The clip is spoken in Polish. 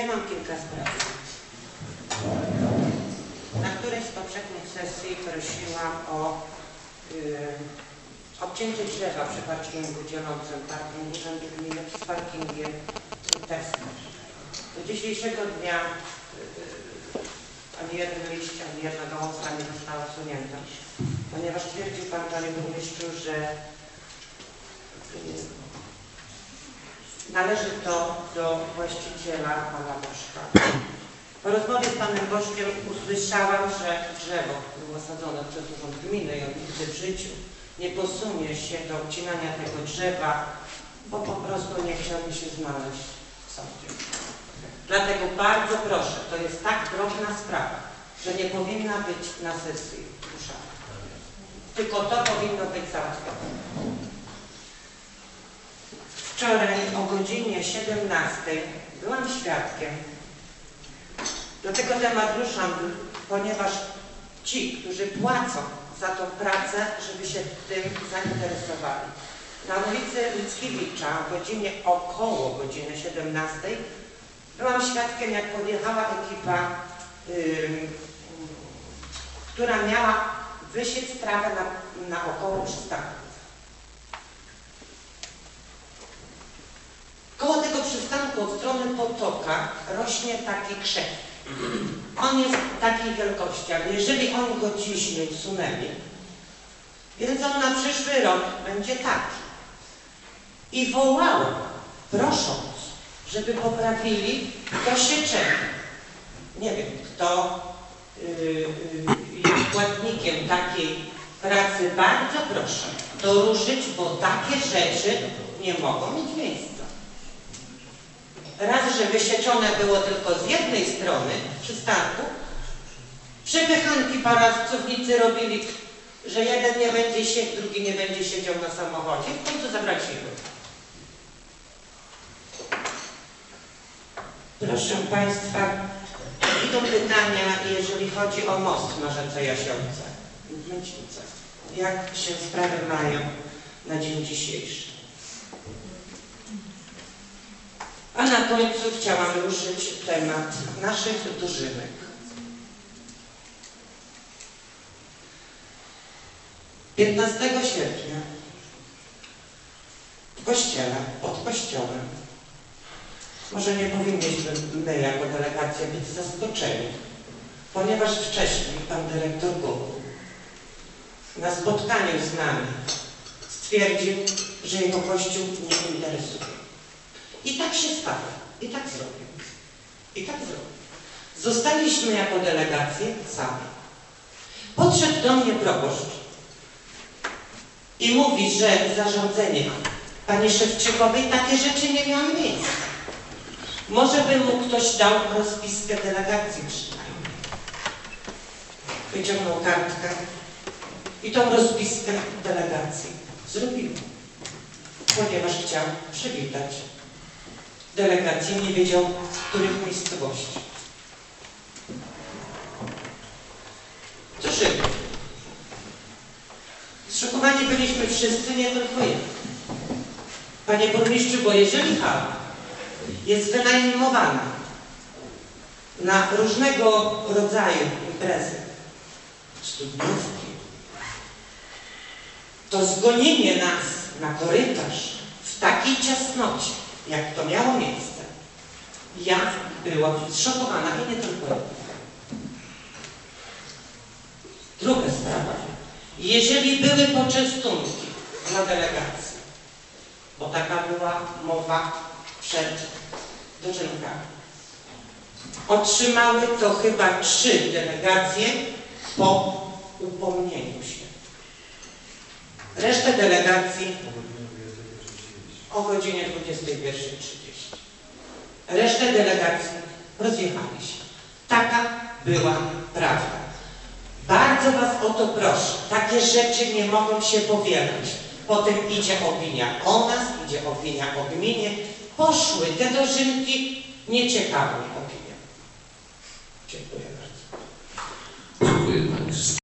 Ja mam kilka spraw. Na którejś z poprzednich sesji prosiłam o yy, obcięcie drzewa przy parkingu dzielącym parking Urzędu Gminy z parkingiem Tesla. Do dzisiejszego dnia yy, ani jeden liść, ani jedna gałązka nie została usunięta, ponieważ twierdził Pan, Panie Burmistrzu, że yy, należy to do właściciela Pana Bożka. Po rozmowie z Panem Bożkiem usłyszałam, że drzewo było sadzone przez Urząd Gminy i on nigdy w życiu nie posunie się do obcinania tego drzewa, bo po prostu nie chciałby się znaleźć w sądzie. Dlatego bardzo proszę, to jest tak drobna sprawa, że nie powinna być na sesji ruszana. Tylko to powinno być załatwione. Wczoraj o godzinie 17 byłam świadkiem. Do tego temat ruszam, ponieważ ci, którzy płacą za tą pracę, żeby się tym zainteresowali. Na ulicy Mickiewicza o godzinie około godziny 17 byłam świadkiem, jak podjechała ekipa, yy, która miała wysiec trawę na, na około przystanku. Koło tego przystanku od strony potoka rośnie taki krzak. On jest takiej wielkości, ale jeżeli oni go dziś nie usunęli, on na przyszły rok będzie taki. I wołał, prosząc, żeby poprawili to sieczenie. Nie wiem, kto yy, yy, jest płatnikiem takiej pracy. Bardzo proszę to ruszyć, bo takie rzeczy nie mogą mieć miejsca. Raz, że wysieczone było tylko z jednej strony przystanku, przepychanki pracownicy robili, że jeden nie będzie siedział, drugi nie będzie siedział na samochodzie. W końcu zabrali siły. Proszę Państwa, idą pytania, jeżeli chodzi o most na rzece Jasiące. Jak się sprawy mają na dzień dzisiejszy? Na końcu chciałam ruszyć temat naszych dożynek. Piętnastego sierpnia w kościele, pod kościołem, może nie powinniśmy my jako delegacja być zaskoczeni, ponieważ wcześniej pan dyrektor Gół na spotkaniu z nami stwierdził, że jego kościół nie interesuje. I tak się stało. I tak zrobił. I tak zrobił. Zostaliśmy jako delegacje sami. Podszedł do mnie proboszcz i mówi, że zarządzenie pani Szewczykowej takie rzeczy nie miały miejsca. Może by mu ktoś dał rozpiskę delegacji przynajmniej. Wyciągnął kartkę i tą rozpiskę delegacji zrobił, ponieważ chciał przywitać delegację, nie wiedział, w których miejscowości. Cóż, zszokowani byliśmy wszyscy, nie tylko ja. Panie burmistrzu, bo jeżeli hala jest wynajmowana na różnego rodzaju imprezy, studniówki, to zgonienie nas na korytarz w takiej ciasnocie, jak to miało miejsce, ja byłam zszokowana i nie tylko ja. Druga sprawa. Jeżeli były poczęstunki dla delegacji, bo taka była mowa przed dożynkami, otrzymały to chyba trzy delegacje po upomnieniu się. Resztę delegacji o godzinie 21.30. Resztę delegacji rozjechali się. Taka była prawda. Bardzo Was o to proszę. Takie rzeczy nie mogą się powielać. Potem idzie opinia o nas, idzie opinia o gminie. Poszły te dożynki nieciekawą opinią. Dziękuję bardzo. Dziękuję Pani.